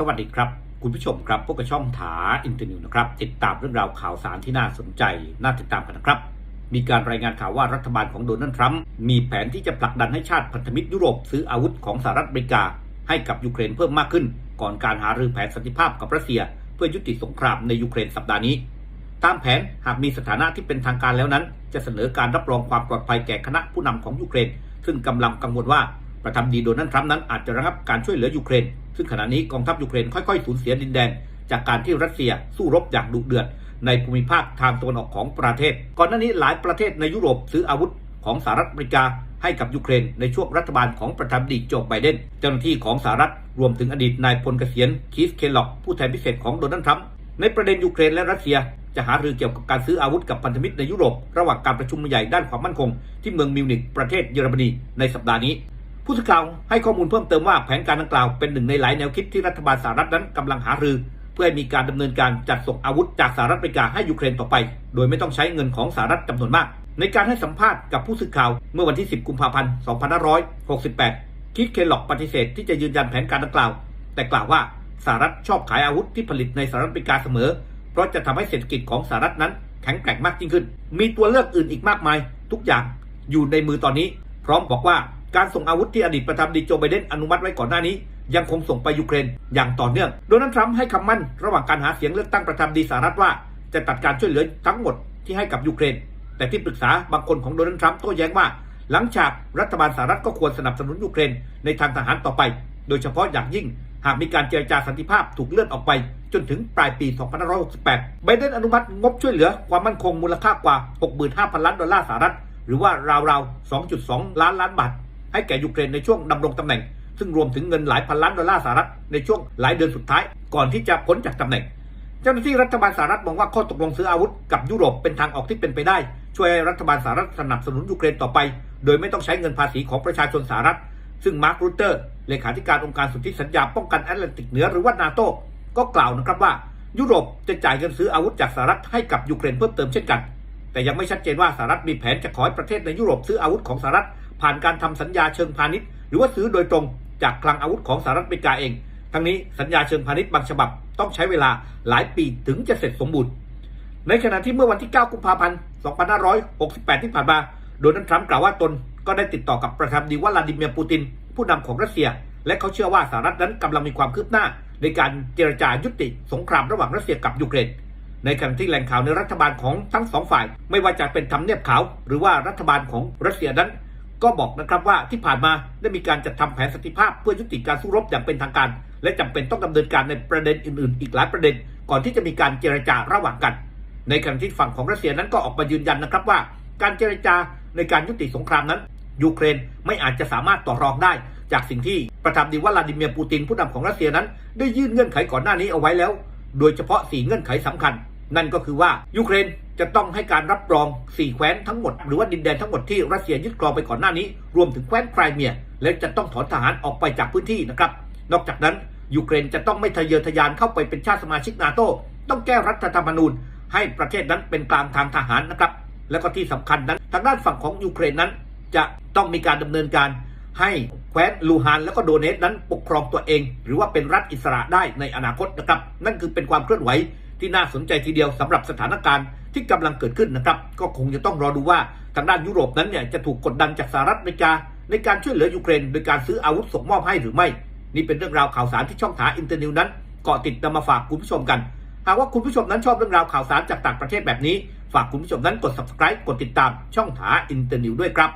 สวัสดีครับ คุณผู้ชมครับพวกบช่องถาอินเตอร์นิวนะครับ ติดตามเรื่องราวข่าวสารที่น่าสนใจ น่าติดตามกันนะครับ มีการรายงานข่าวว่ารัฐบาลของโดนัลด์ทรัมป์มีแผนที่จะผลักดันให้ชาติพันธมิตรยุโรปซื้ออาวุธของสหรัฐอเมริกา ให้กับยูเครนเพิ่มมากขึ้น ก่อนการหารือแผนสันติภาพกับรัสเซีย เพื่อยุติสงครามในยูเครนสัปดาห์นี้ ตามแผนหากมีสถานะที่เป็นทางการแล้วนั้น จะเสนอการรับรองความปลอดภัยแก่คณะผู้นำของยูเครน ซึ่งกำลังกังวลว่า ประธานาธิบดีโดนัลด์ทรัมป์นั้นอาจจะระงับการช่วยเหลือยูเครน ซึ่งขณะนี้กองทัพยูเครนค่อยๆสูญเสียดินแดน จากการที่รัสเซียสู้รบอย่างดุเดือด ในภูมิภาคทางตะวันออกของประเทศ ก่อนหน้านี้หลายประเทศในยุโรปซื้ออาวุธของสหรัฐอเมริกาให้กับยูเครน ในช่วงรัฐบาลของประธานาธิบดีโจไบเดน เจ้าหน้าที่ของสหรัฐรวมถึงอดีตนายพลเกษียณคีสเคลล็อกผู้แทนพิเศษของโดนัลด์ทรัมป์ในประเด็นยูเครนและรัสเซียจะหารือเกี่ยวกับการซื้ออาวุธกับพันธมิตรในยุโรป ระหว่างการประชุมใหญ่ด้านความมั่นคง ที่เมืองมิวนิกประเทศเยอรมนีในสัปดาห์นี้ ผู้สื่อข่าวให้ข้อมูลเพิ่มเติมว่าแผนการดังกล่าวเป็นหนึ่งในหลายแนวคิดที่รัฐบาลสหรัฐนั้นกำลังหารือ เพื่อให้มีการดำเนินการจัดส่งอาวุธจากสหรัฐอเมริกาให้ยูเครนต่อไป โดยไม่ต้องใช้เงินของสหรัฐจำนวนมาก ในการให้สัมภาษณ์กับผู้สื่อข่าวเมื่อวันที่ 10 กุมภาพันธ์ 2568 คิดเคลล็อกปฏิเสธที่จะยืนยันแผนการดังกล่าว แต่กล่าวว่าสหรัฐชอบขายอาวุธที่ผลิตในสหรัฐอเมริกาเสมอ เพราะจะทำให้เศรษฐกิจของสหรัฐนั้นแข็งแกร่งมากยิ่งขึ้น มีตัวเลือกอื่นอีกมากมาย ทุกอย่างอยู่ในมือตอนนี้ พร้อมบอกว่า การส่งอาวุธที่อดีตประธานาธิบดีโจไบเดนอนุมัติไว้ก่อนหน้านี้ ยังคงส่งไปยูเครนอย่างต่อเนื่อง โดนัลด์ทรัมป์ให้คำมั่นระหว่างการหาเสียงเลือกตั้งประธานาธิบดีสหรัฐว่า จะตัดการช่วยเหลือทั้งหมดที่ให้กับยูเครน แต่ที่ปรึกษาบางคนของโดนัลด์ทรัมป์โต้แย้งว่า หลังจากรัฐบาลสหรัฐก็ควรสนับสนุนยูเครนในทางทหารต่อไป โดยเฉพาะอย่างยิ่ง หากมีการเจรจาสันติภาพถูกเลื่อนออกไป จนถึงปลายปี 2568 ไบเดนอนุมัติงบช่วยเหลือความมั่นคงมูลค่ากว่า 65,000 ล้านดอลลาร์สหรัฐหรือว่าราวๆ 2.2 ล้านล้านบาท ให้แก่ยูเครนในช่วงดำรงตำแหน่ง ซึ่งรวมถึงเงินหลายพันล้านดอลลาร์สหรัฐในช่วงหลายเดือนสุดท้ายก่อนที่จะพ้นจากตำแหน่ง เจ้าหน้าที่รัฐบาลสหรัฐมองว่าข้อตกลงซื้ออาวุธกับยุโรปเป็นทางออกที่เป็นไปได้ ช่วยให้รัฐบาลสหรัฐสนับสนุนยูเครนต่อไป โดยไม่ต้องใช้เงินภาษีของประชาชนสหรัฐ ซึ่งมาร์ครูเตอร์เลขาธิการองค์การสนธิสัญญาป้องกันแอตแลนติกเหนือหรือว่านาโตก็กล่าวนะครับว่ายุโรปจะจ่ายเงินซื้ออาวุธจากสหรัฐให้กับยูเครนเพิ่มเติมเช่นกัน แต่ยังไม่ชัดเจนว่าสหรัฐมีแผนจะขอให้ประเทศในยุโรปซื้ออาวุธของสหรัฐ ผ่านการทำสัญญาเชิงพาณิชย์ หรือว่าซื้อโดยตรงจากคลังอาวุธของสหรัฐอเมริกาเอง ทั้งนี้สัญญาเชิงพาณิชย์บางฉบับต้องใช้เวลาหลายปีถึงจะเสร็จสมบูรณ์ ในขณะที่เมื่อวันที่ 9 กุมภาพันธ์ 2568 ที่ผ่านมา โดนัลด์ทรัมป์กล่าวว่าตนก็ได้ติดต่อกับประธานาธิบดีวลาดิเมียร์ปูติน ผู้นำของรัสเซีย และเขาเชื่อว่าสหรัฐนั้นกำลังมีความคืบหน้า ในการเจรจายุติสงครามระหว่างรัสเซียกับยูเครนในขณะที่แหล่งข่าวในรัฐบาลของทั้งสองฝ่าย ไม่ว่าจะเป็นทำเนียบขาว หรือว่ารัฐบาลของรัสเซียนั้น ก็บอกนะครับว่าที่ผ่านมาได้มีการจัดทำแผนสันติภาพเพื่อยุติการสู้รบอย่างเป็นทางการ และจำเป็นต้องดำเนินการในประเด็นอื่นๆ อีกหลายประเด็น ก่อนที่จะมีการเจรจาระหว่างกัน ในขณะที่ฝั่งของรัสเซียนั้นก็ออกมายืนยันนะครับว่า การเจรจาในการยุติสงครามนั้นยูเครนไม่อาจจะสามารถต่อรองได้ จากสิ่งที่ประธานาธิบดีวลาดิเมียร์ปูตินผู้นำของรัสเซียนั้น ได้ยื่นเงื่อนไขก่อนหน้านี้เอาไว้แล้ว โดยเฉพาะ4เงื่อนไขสำคัญ นั่นก็คือว่ายูเครนจะต้องให้การรับรอง 4 แคว้นทั้งหมด หรือว่าดินแดนทั้งหมดที่รัสเซียยึดครองไปก่อนหน้านี้ รวมถึงแคว้นไครเมีย และจะต้องถอนทหารออกไปจากพื้นที่นะครับ นอกจากนั้นยูเครนจะต้องไม่ทะเยอทะยานเข้าไปเป็นชาติสมาชิกนาโตต้องแก้รัฐธรรมนูญ ให้ประเทศนั้นเป็นกลางทางทหารนะครับ และก็ที่สำคัญนั้น ทางด้านฝั่งของยูเครนนั้น จะต้องมีการดำเนินการ ให้แคว้นลูฮานแล้วก็โดเนตนั้นปกครองตัวเอง หรือว่าเป็นรัฐอิสระได้ในอนาคตนะครับ นั่นคือเป็นความเคลื่อนไหว ที่น่าสนใจทีเดียวสำหรับสถานการณ์ที่กำลังเกิดขึ้นนะครับ ก็คงจะต้องรอดูว่าทางด้านยุโรปนั้นเนี่ยจะถูกกดดันจากสหรัฐอเมริกา ในการช่วยเหลือยูเครนโดยการซื้ออาวุธส่งมอบให้หรือไม่ นี่เป็นเรื่องราวข่าวสารที่ช่องถาอินเตอร์นิวนั้นเกาะติดนำมาฝากคุณผู้ชมกันหากว่าคุณผู้ชมนั้นชอบเรื่องราวข่าวสารจากต่างประเทศแบบนี้ ฝากคุณผู้ชมนั้นกด subscribe กดติดตามช่องถาอินเตอร์นิวด้วยครับ